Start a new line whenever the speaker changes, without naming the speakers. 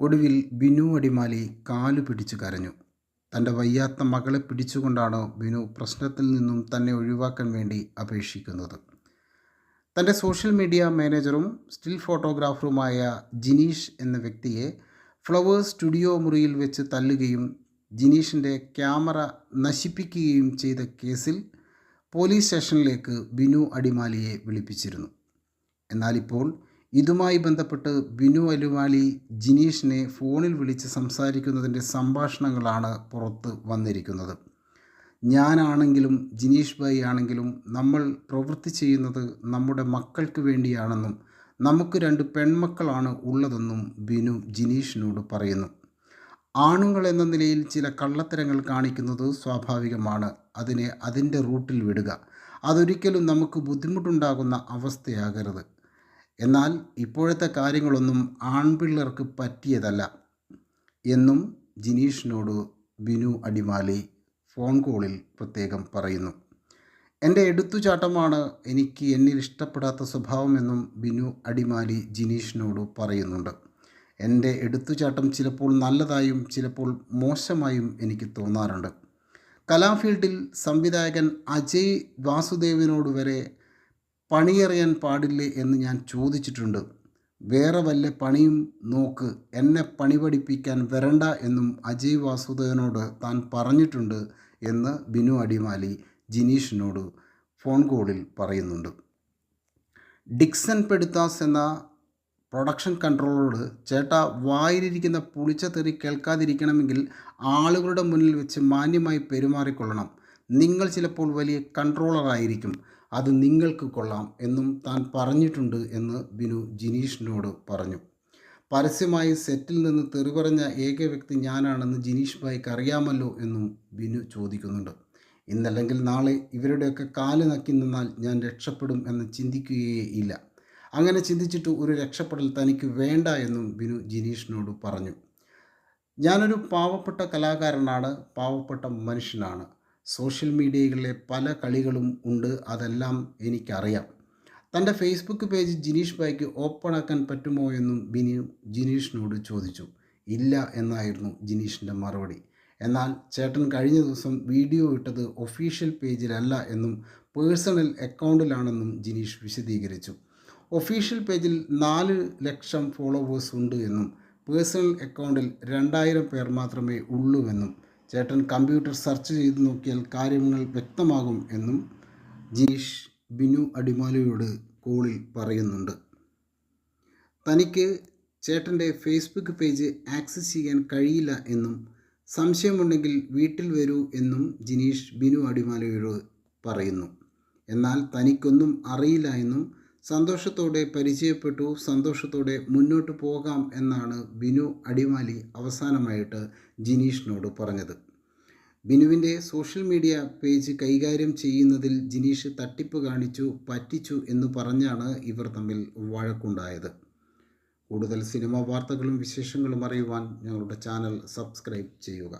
ഒടുവിൽ ബിനു അടിമാലി കാലു പിടിച്ചു കരഞ്ഞു. തന്റെ വയ്യാത്ത മകളെ പിടിച്ചുകൊണ്ടാണ് ബിനു പ്രശ്നത്തിൽ നിന്നും തന്നെ ഒഴിവാക്കാൻ വേണ്ടി അപേക്ഷിക്കുന്നത്? തന്റെ സോഷ്യൽ മീഡിയ മാനേജറും സ്റ്റിൽ ഫോട്ടോഗ്രാഫറുമായ ജിനീഷ് എന്ന വ്യക്തിയെ ഫ്ലവേഴ്സ് സ്റ്റുഡിയോ മുറിയിൽ വെച്ച് തല്ലുകയും ജിനീഷിന്റെ ക്യാമറ നശിപ്പിക്കുകയും ചെയ്ത കേസിൽ പോലീസ് സ്റ്റേഷനിലേക്ക് ബിനു അടിമാലിയെ വിളിപ്പിച്ചിരുന്നു. എന്നാൽ ഇപ്പോൾ ഇതുമായി ബന്ധപ്പെട്ട് ബിനു അലുവാലി ജിനീഷിനെ ഫോണിൽ വിളിച്ച് സംസാരിക്കുന്നതിന്റെ സംഭാഷണങ്ങളാണ് പുറത്ത് വന്നിരിക്കുന്നത്. ഞാനാണെങ്കിലും ജിനീഷ് ഭായി ആണെങ്കിലും നമ്മൾ പ്രവൃത്തി ചെയ്യുന്നത് നമ്മുടെ മക്കൾക്ക് വേണ്ടിയാണെന്നും നമുക്ക് രണ്ട് പെൺമക്കളാണ് ഉള്ളതെന്നും ബിനു ജിനീഷിനോട് പറയുന്നു. ആണുങ്ങൾ എന്ന നിലയിൽ ചില കള്ളത്തരങ്ങൾ കാണിക്കുന്നത് സ്വാഭാവികമാണ്. അതിനെ അതിന്റെ റൂട്ടിൽ വിടുക. അതൊരിക്കലും നമുക്ക് ബുദ്ധിമുട്ടുണ്ടാകുന്ന അവസ്ഥയാകരുത്. എന്നാൽ ഇപ്പോഴത്തെ കാര്യങ്ങളൊന്നും ആൺപിള്ളേർക്ക് പറ്റിയതല്ല എന്നും ജിനീഷിനോട് ബിനു അടിമാലി ഫോൺ കോളിൽ പ്രത്യേകം പറയുന്നു. എന്റെ എടുത്തുചാട്ടമാണ് എനിക്ക് എന്നിൽ ഇഷ്ടപ്പെടാത്ത സ്വഭാവമെന്നും ബിനു അടിമാലി ജിനീഷിനോട് പറയുന്നുണ്ട്. എന്റെ എടുത്തുചാട്ടം ചിലപ്പോൾ നല്ലതായും ചിലപ്പോൾ മോശമായും എനിക്ക് തോന്നാറുണ്ട്. കലാഫീൽഡിൽ സംവിധായകൻ അജയ് വാസുദേവിനോട് വരെ പണിയറിയാൻ പാടില്ലേ എന്ന് ഞാൻ ചോദിച്ചിട്ടുണ്ട്. വേറെ വല്ല പണിയും നോക്ക്. എന്നെ പണി പഠിപ്പിക്കാൻ വരണ്ട എന്നും അജയ് വാസുദേവനോട് താൻ പറഞ്ഞിട്ടുണ്ട് എന്ന് ബിനു അടിമാലി ജിനീഷിനോട് ഫോൺ കോളിൽ പറയുന്നുണ്ട്. ഡിക്സൺ പെടുത്താസ് എന്ന പ്രൊഡക്ഷൻ കൺട്രോളറോട് ചേട്ടാ വായിലിരിക്കുന്ന പുളിച്ച തെറി കേൾക്കാതിരിക്കണമെങ്കിൽ ആളുകളുടെ മുന്നിൽ വെച്ച് മാന്യമായി പെരുമാറിക്കൊള്ളണം. നിങ്ങൾ ചിലപ്പോൾ വലിയ കൺട്രോളറായിരിക്കും. അത് നിങ്ങൾക്ക് കൊള്ളാം എന്നും താൻ പറഞ്ഞിട്ടുണ്ട് എന്ന് ബിനു ജിനീഷിനോട് പറഞ്ഞു. പരസ്യമായി സെറ്റിൽ നിന്ന് തെറി പറഞ്ഞ ഏക വ്യക്തി ഞാനാണെന്ന് ജിനീഷ് ഭായിക്ക് അറിയാമല്ലോ എന്നും ബിനു ചോദിക്കുന്നുണ്ട്. ഇന്നല്ലെങ്കിൽ നാളെ ഇവരുടെയൊക്കെ കാൽ നക്കി നിന്നാൽ ഞാൻ രക്ഷപ്പെടും എന്ന് ചിന്തിക്കുകയേ ഇല്ല. അങ്ങനെ ചിന്തിച്ചിട്ട് ഒരു രക്ഷപ്പെടൽ തനിക്ക് വേണ്ട എന്നും ബിനു ജിനീഷിനോട് പറഞ്ഞു. ഞാനൊരു പാവപ്പെട്ട കലാകാരനാണ് പാവപ്പെട്ട മനുഷ്യനാണ്. സോഷ്യൽ മീഡിയകളിലെ പല കളികളും ഉണ്ട് അതെല്ലാം എനിക്കറിയാം. തന്റെ ഫേസ്ബുക്ക് പേജ് ജിനീഷ് ഭായിക്ക് ഓപ്പൺ ആക്കാൻ പറ്റുമോ എന്നും ബിനു ജിനീഷിനോട് ചോദിച്ചു. ഇല്ല എന്നായിരുന്നു ജിനീഷിന്റെ മറുപടി. എന്നാൽ ചേട്ടൻ കഴിഞ്ഞ ദിവസം വീഡിയോ ഇട്ടത് ഒഫീഷ്യൽ പേജിലല്ല എന്നും പേഴ്സണൽ അക്കൗണ്ടിലാണെന്നും ജിനീഷ് വിശദീകരിച്ചു. ഒഫീഷ്യൽ പേജിൽ നാല് ലക്ഷം ഫോളോവേഴ്സ് ഉണ്ട് എന്നും പേഴ്സണൽ അക്കൗണ്ടിൽ രണ്ടായിരം പേർ മാത്രമേ ഉള്ളൂവെന്നും ചേട്ടൻ കമ്പ്യൂട്ടർ സെർച്ച് ചെയ്ത് നോക്കിയാൽ കാര്യങ്ങൾ വ്യക്തമാകും എന്നും ജീഷ് ബിനു അടിമാലിയോട് കോളിൽ പറയുന്നുണ്ട്. തനിക്ക് ചേട്ടന്റെ ഫേസ്ബുക്ക് പേജ് ആക്സസ് ചെയ്യാൻ കഴിയില്ല എന്നും സംശയമുണ്ടെങ്കിൽ വീട്ടിൽ വരൂ എന്നും ജിനീഷ് ബിനു അടിമാലയോട് പറയുന്നു. എന്നാൽ തനിക്കൊന്നും അറിയില്ല എന്നും സന്തോഷത്തോടെ പരിചയപ്പെട്ടു സന്തോഷത്തോടെ മുന്നോട്ട് പോകാം എന്നാണ് ബിനു അടിമാലി അവസാനമായിട്ട് ജിനീഷിനോട് പറഞ്ഞത്. ബിനുവിന്റെ സോഷ്യൽ മീഡിയ പേജ് കൈകാര്യം ചെയ്യുന്നതിൽ ജിനീഷ് തട്ടിപ്പ് കാണിച്ചു പറ്റിച്ചു എന്ന് പറഞ്ഞാണ് ഇവർ തമ്മിൽ വഴക്കുണ്ടായത്. കൂടുതൽ സിനിമാ വാർത്തകളും വിശേഷങ്ങളും അറിയുവാൻ ഞങ്ങളുടെ ചാനൽ സബ്സ്ക്രൈബ് ചെയ്യുക.